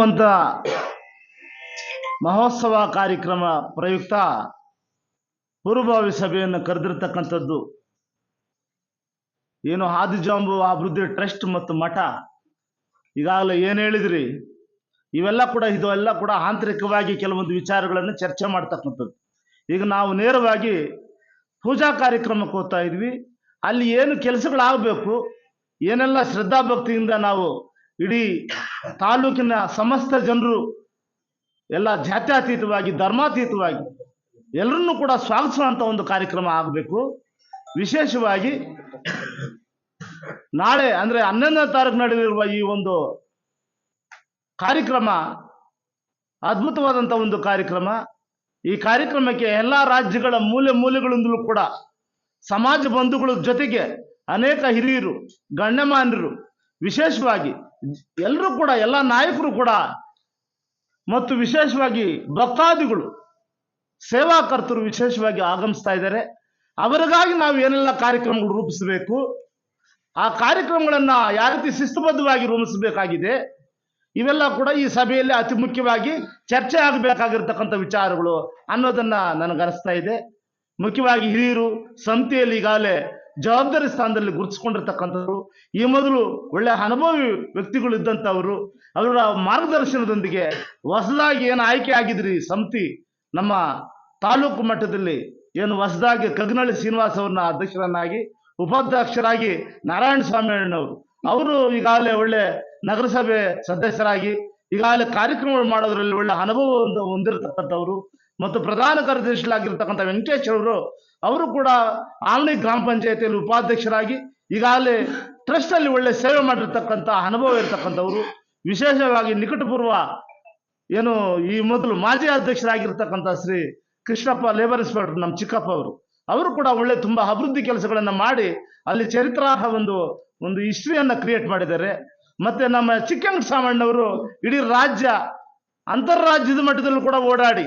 ಅಂತ ಮಹೋತ್ಸವ ಕಾರ್ಯಕ್ರಮ ಪ್ರಯುಕ್ತ ಪೂರ್ವಭಾವಿ ಸಭೆಯನ್ನು ಕರೆದಿರ್ತಕ್ಕಂಥದ್ದು. ಏನು ಆದಿಜಾಂಬು ಅಭಿವೃದ್ಧಿ ಟ್ರಸ್ಟ್ ಮತ್ತು ಮಠ. ಈಗಾಗಲೇ ಏನು ಹೇಳಿದ್ರಿ? ಇವೆಲ್ಲ ಕೂಡ ಇದು ಎಲ್ಲ ಕೂಡ ಆಂತರಿಕವಾಗಿ ಕೆಲವೊಂದು ವಿಚಾರಗಳನ್ನು ಚರ್ಚೆ ಮಾಡ್ತಕ್ಕಂಥದ್ದು. ಈಗ ನಾವು ನೇರವಾಗಿ ಪೂಜಾ ಕಾರ್ಯಕ್ರಮಕ್ಕೆ ಹೋಗ್ತಾ ಇದ್ವಿ. ಅಲ್ಲಿ ಏನು ಕೆಲಸಗಳಾಗಬೇಕು, ಏನೆಲ್ಲ ಶ್ರದ್ಧಾಭಕ್ತಿಯಿಂದ ನಾವು ಇಡೀ ತಾಲೂಕಿನ ಸಮಸ್ತ ಜನರು ಎಲ್ಲ ಜಾತ್ಯತೀತವಾಗಿ, ಧರ್ಮಾತೀತವಾಗಿ ಎಲ್ಲರನ್ನೂ ಕೂಡ ಸ್ವಾಗತಿಸುವಂಥ ಒಂದು ಕಾರ್ಯಕ್ರಮ ಆಗಬೇಕು. ವಿಶೇಷವಾಗಿ ನಾಳೆ ಅಂದ್ರೆ ಹನ್ನೊಂದನೇ ತಾರೀಕು ನಡೆದಿರುವ ಈ ಒಂದು ಕಾರ್ಯಕ್ರಮ ಅದ್ಭುತವಾದಂಥ ಒಂದು ಕಾರ್ಯಕ್ರಮ. ಈ ಕಾರ್ಯಕ್ರಮಕ್ಕೆ ಎಲ್ಲ ರಾಜ್ಯಗಳ ಮೂಲೆ ಮೂಲೆಗಳಿಂದಲೂ ಕೂಡ ಸಮಾಜ ಬಂಧುಗಳ ಜೊತೆಗೆ ಅನೇಕ ಹಿರಿಯರು, ಗಣ್ಯಮಾನ್ಯರು ವಿಶೇಷವಾಗಿ ಎಲ್ಲರೂ ಕೂಡ, ಎಲ್ಲ ನಾಯಕರು ಕೂಡ, ಮತ್ತು ವಿಶೇಷವಾಗಿ ಭಕ್ತಾದಿಗಳು, ಸೇವಾಕರ್ತರು ವಿಶೇಷವಾಗಿ ಆಗಮಿಸ್ತಾ ಇದ್ದಾರೆ. ಅವರಿಗಾಗಿ ನಾವು ಏನೆಲ್ಲ ಕಾರ್ಯಕ್ರಮಗಳು ರೂಪಿಸಬೇಕು, ಆ ಕಾರ್ಯಕ್ರಮಗಳನ್ನು ಯಾವ ರೀತಿ ಶಿಸ್ತುಬದ್ಧವಾಗಿ ರೂಪಿಸಬೇಕಾಗಿದೆ, ಇವೆಲ್ಲ ಕೂಡ ಈ ಸಭೆಯಲ್ಲಿ ಅತಿ ಮುಖ್ಯವಾಗಿ ಚರ್ಚೆ ಆಗಬೇಕಾಗಿರ್ತಕ್ಕಂಥ ವಿಚಾರಗಳು ಅನ್ನೋದನ್ನ ನನಗನಿಸ್ತಾ ಇದೆ. ಮುಖ್ಯವಾಗಿ ಹಿರಿಯರು, ಸಂತೆಯಲ್ಲಿ ಈಗಾಗಲೇ ಜವಾಬ್ದಾರಿ ಸ್ಥಾನದಲ್ಲಿ ಗುರುತಿಸ್ಕೊಂಡಿರ್ತಕ್ಕಂಥವ್ರು, ಈ ಮೊದಲು ಒಳ್ಳೆ ಅನುಭವಿ ವ್ಯಕ್ತಿಗಳು ಇದ್ದಂಥವರು, ಅವರ ಮಾರ್ಗದರ್ಶನದೊಂದಿಗೆ ಹೊಸದಾಗಿ ಏನು ಆಯ್ಕೆ ಆಗಿದ್ರಿ ಸಮಿತಿ ನಮ್ಮ ತಾಲೂಕು ಮಟ್ಟದಲ್ಲಿ ಏನು ಹೊಸದಾಗಿ ಕಗ್ನಳ್ಳಿ ಶ್ರೀನಿವಾಸ್ ಅವ್ರನ್ನ ಅಧ್ಯಕ್ಷರನ್ನಾಗಿ, ಉಪಾಧ್ಯಕ್ಷರಾಗಿ ನಾರಾಯಣ ಸ್ವಾಮಿ ಅಣ್ಣವರು. ಅವರು ಈಗಾಗಲೇ ಒಳ್ಳೆ ನಗರಸಭೆ ಸದಸ್ಯರಾಗಿ, ಈಗಾಗಲೇ ಕಾರ್ಯಕ್ರಮಗಳು ಮಾಡೋದ್ರಲ್ಲಿ ಒಳ್ಳೆ ಅನುಭವ ಹೊಂದ- ಹೊಂದಿರತಕ್ಕಂಥವ್ರು. ಮತ್ತು ಪ್ರಧಾನ ಕಾರ್ಯದರ್ಶಿಗಳಾಗಿರ್ತಕ್ಕಂಥ ವೆಂಕಟೇಶ್ ಅವರು ಕೂಡ ಆಲ್ನಿ ಗ್ರಾಮ ಪಂಚಾಯತಿಯಲ್ಲಿ ಉಪಾಧ್ಯಕ್ಷರಾಗಿ ಈಗಾಗಲೇ ಟ್ರಸ್ಟ್ ಅಲ್ಲಿ ಒಳ್ಳೆ ಸೇವೆ ಮಾಡಿರ್ತಕ್ಕಂಥ ಅನುಭವ ಇರತಕ್ಕಂಥವ್ರು. ವಿಶೇಷವಾಗಿ ನಿಕಟಪೂರ್ವ ಏನು ಈ ಮೊದಲು ಮಾಜಿ ಅಧ್ಯಕ್ಷರಾಗಿರ್ತಕ್ಕಂಥ ಶ್ರೀ ಕೃಷ್ಣಪ್ಪ ಲೇಬರ್ ಇನ್ಸ್ಪೆಕ್ಟರ್ ನಮ್ಮ ಚಿಕ್ಕಪ್ಪ ಅವರು ಅವರು ಕೂಡ ಒಳ್ಳೆ ತುಂಬಾ ಅಭಿವೃದ್ಧಿ ಕೆಲಸಗಳನ್ನು ಮಾಡಿ ಅಲ್ಲಿ ಚರಿತ್ರಾರ್ಹ ಒಂದು ಒಂದು ಹಿಸ್ಟ್ರಿಯನ್ನು ಕ್ರಿಯೇಟ್ ಮಾಡಿದ್ದಾರೆ. ಮತ್ತೆ ನಮ್ಮ ಚಿಕ್ಕಂಗ ಸಾಮಣ್ಣವರು ಇಡೀ ರಾಜ್ಯ ಅಂತಾರಾಜ್ಯದ ಮಟ್ಟದಲ್ಲೂ ಕೂಡ ಓಡಾಡಿ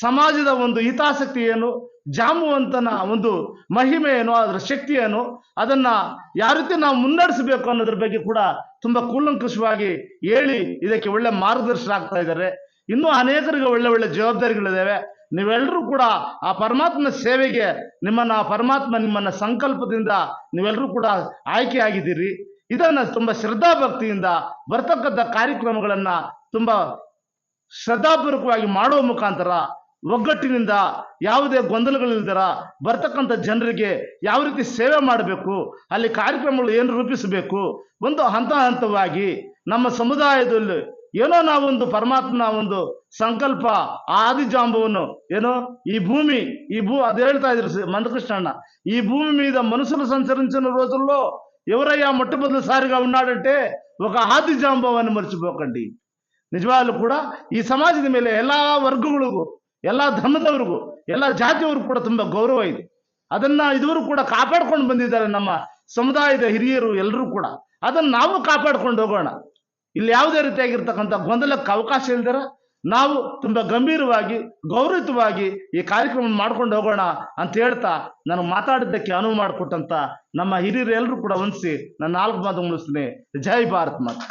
ಸಮಾಜದ ಒಂದು ಹಿತಾಸಕ್ತಿ ಏನು? ಜಾಮುವಂತನ ಒಂದು ಮಹಿಮೆ ಏನು? ಅದರ ಶಕ್ತಿ ಏನು? ಅದನ್ನ ಯಾವ ರೀತಿ ನಾವು ಮುನ್ನಡೆಸಬೇಕು ಅನ್ನೋದ್ರ ಬಗ್ಗೆ ಕೂಡ ತುಂಬಾ ಕೂಲಂಕುಷವಾಗಿ ಹೇಳಿ ಇದಕ್ಕೆ ಒಳ್ಳೆ ಮಾರ್ಗದರ್ಶನ ಆಗ್ತಾ ಇದ್ದಾರೆ. ಇನ್ನೂ ಅನೇಕರಿಗೆ ಒಳ್ಳೆ ಒಳ್ಳೆ ಜವಾಬ್ದಾರಿಗಳಿದ್ದಾವೆ ನೀವೆಲ್ಲರೂ ಕೂಡ ಆ ಪರಮಾತ್ಮನ ಸೇವೆಗೆ ನಿಮ್ಮನ್ನ, ಆ ಪರಮಾತ್ಮ ನಿಮ್ಮನ್ನ ಸಂಕಲ್ಪದಿಂದ ನೀವೆಲ್ಲರೂ ಕೂಡ ಆಯ್ಕೆ ಆಗಿದ್ದೀರಿ. ಇದನ್ನ ತುಂಬಾ ಶ್ರದ್ಧಾಭಕ್ತಿಯಿಂದ ಬರ್ತಕ್ಕಂಥ ಕಾರ್ಯಕ್ರಮಗಳನ್ನ ತುಂಬಾ ಶ್ರದ್ಧಾಪೂರ್ವಕವಾಗಿ ಮಾಡುವ ಮುಖಾಂತರ ಒಗ್ಗಟ್ಟಿನಿಂದ ಯಾವುದೇ ಗೊಂದಲಗಳಿಲ್ದರ ಬರ್ತಕ್ಕಂಥ ಜನರಿಗೆ ಯಾವ ರೀತಿ ಸೇವೆ ಮಾಡಬೇಕು ಅಲ್ಲಿ ಕಾರ್ಯಕ್ರಮಗಳು ಏನು ರೂಪಿಸಬೇಕು ಒಂದು ಹಂತ ಹಂತವಾಗಿ ನಮ್ಮ ಸಮುದಾಯದಲ್ಲಿ ಏನೋ ನಾವೊಂದು ಪರಮಾತ್ಮನ ಒಂದು ಸಂಕಲ್ಪ ಆ ಆದಿಜಾಂಬವನ್ನು ಏನೋ ఈ భూమి ఈ భూ అది ಹೇಳ್ತಾ ఇద్దరు మందకృష్ణ ఈ భూమి మీద మనుషులు సంచరించిన రోజుల్లో ఎవరయ్యా మొట్టమొదటిసారిగా ఉన్నాడంటే ఒక ఆది జాంబవాన్ని మర్చిపోకండి ನಿಜವಾಗ್ಲೂ ಕೂಡ ಈ ಸಮಾಜದ ಮೇಲೆ ಎಲ್ಲಾ ವರ್ಗಗಳಿಗೂ ಎಲ್ಲಾ ಧರ್ಮದವ್ರಿಗೂ, ಎಲ್ಲಾ ಜಾತಿಯವ್ರಿಗೂ ಕೂಡ ತುಂಬಾ ಗೌರವ ಇದೆ. ಅದನ್ನ ಇದುವರು ಕೂಡ ಕಾಪಾಡ್ಕೊಂಡು ಬಂದಿದ್ದಾರೆ ನಮ್ಮ ಸಮುದಾಯದ ಹಿರಿಯರು ಎಲ್ಲರೂ ಕೂಡ. ಅದನ್ನ ನಾವು ಕಾಪಾಡ್ಕೊಂಡು ಹೋಗೋಣ. ಇಲ್ಲಿ ಯಾವುದೇ ರೀತಿಯಾಗಿರ್ತಕ್ಕಂಥ ಗೊಂದಲಕ್ಕೆ ಅವಕಾಶ ಇಲ್ದಿರ ನಾವು ತುಂಬಾ ಗಂಭೀರವಾಗಿ ಗೌರವಿತವಾಗಿ ಈ ಕಾರ್ಯಕ್ರಮ ಮಾಡ್ಕೊಂಡು ಹೋಗೋಣ ಅಂತ ಹೇಳ್ತಾ ನಾನು ಮಾತಾಡಿದ್ದಕ್ಕೆ ಅನುವು ಮಾಡಿಕೊಟ್ಟಂತ ನಮ್ಮ ಹಿರಿಯರು ಎಲ್ಲರೂ ಕೂಡ ಹೊಂದಿಸಿ ನನ್ನ ನಾಲ್ಕು ಮಾತು ಮುಗಿಸ್ತೀನಿ. ಜೈ ಭಾರತ್ ಮಾತು.